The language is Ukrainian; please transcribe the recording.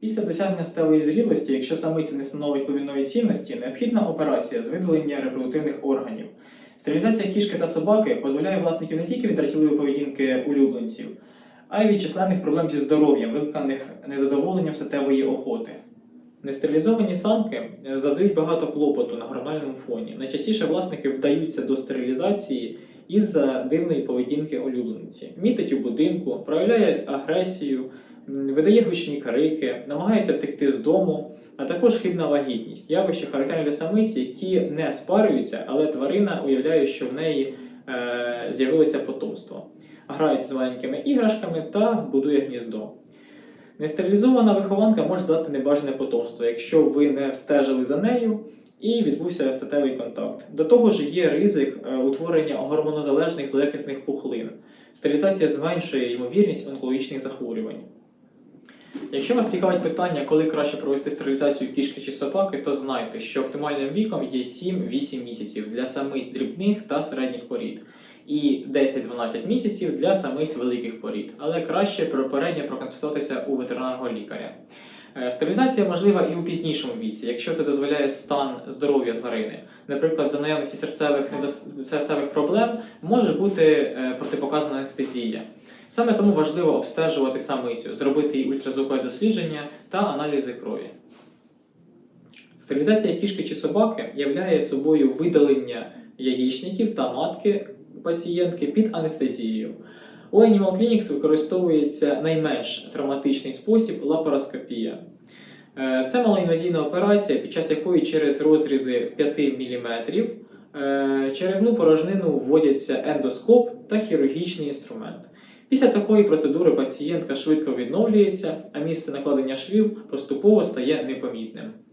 Після досягнення сталої зрілості, якщо самиця не становить повинної цінності, необхідна операція з видалення репродуктивних органів. Стерилізація кішки та собаки дозволяє власників не тільки від дратівливої поведінки улюбленців, а й від численних проблем зі здоров'ям, викликаних незадоволенням статевої охоти. Нестерилізовані самки е, завдають багато клопоту на гормональному фоні. Найчастіше власники вдаються до стерилізації із-за дивної поведінки улюбленці. Мітить у будинку, проявляє агресію, видає гучні крики, намагається втекти з дому, а також хибна вагітність. Явище характерне для самиці, які не спарюються, але тварина уявляє, що в неї е, з'явилося потомство. Грається з маленькими іграшками та будує гніздо. Нестерилізована вихованка може дати небажане потомство, якщо ви не встежили за нею і відбувся статевий контакт. До того ж, є ризик е, утворення гормонозалежних злоякісних пухлин. Стерилізація зменшує ймовірність онкологічних захворювань. Якщо вас цікавить питання, коли краще провести стерилізацію кішки чи собаки, то знайте, що оптимальним віком є 7-8 місяців для самиць дрібних та середніх порід, і 10-12 місяців для самиць великих порід, але краще попередньо проконсультуватися у ветеринарного лікаря. Е, Стерилізація можлива і у пізнішому віці, якщо це дозволяє стан здоров'я тварини. Наприклад, за наявності серцевих, серцевих проблем може бути е, протипоказана анестезія. Саме тому важливо обстежувати самицю, зробити їй ультразвукове дослідження та аналізи крові. Стерилізація кішки чи собаки являє собою видалення яєчників та матки пацієнтки під анестезією. У Animal Clinics використовується найменш травматичний спосіб лапароскопія. Е, Це малоінвазійна операція, під час якої через розрізи 5 мм е, черевну порожнину вводяться ендоскоп та хірургічний інструмент. Після такої процедури пацієнтка швидко відновлюється, а місце накладення швів поступово стає непомітним.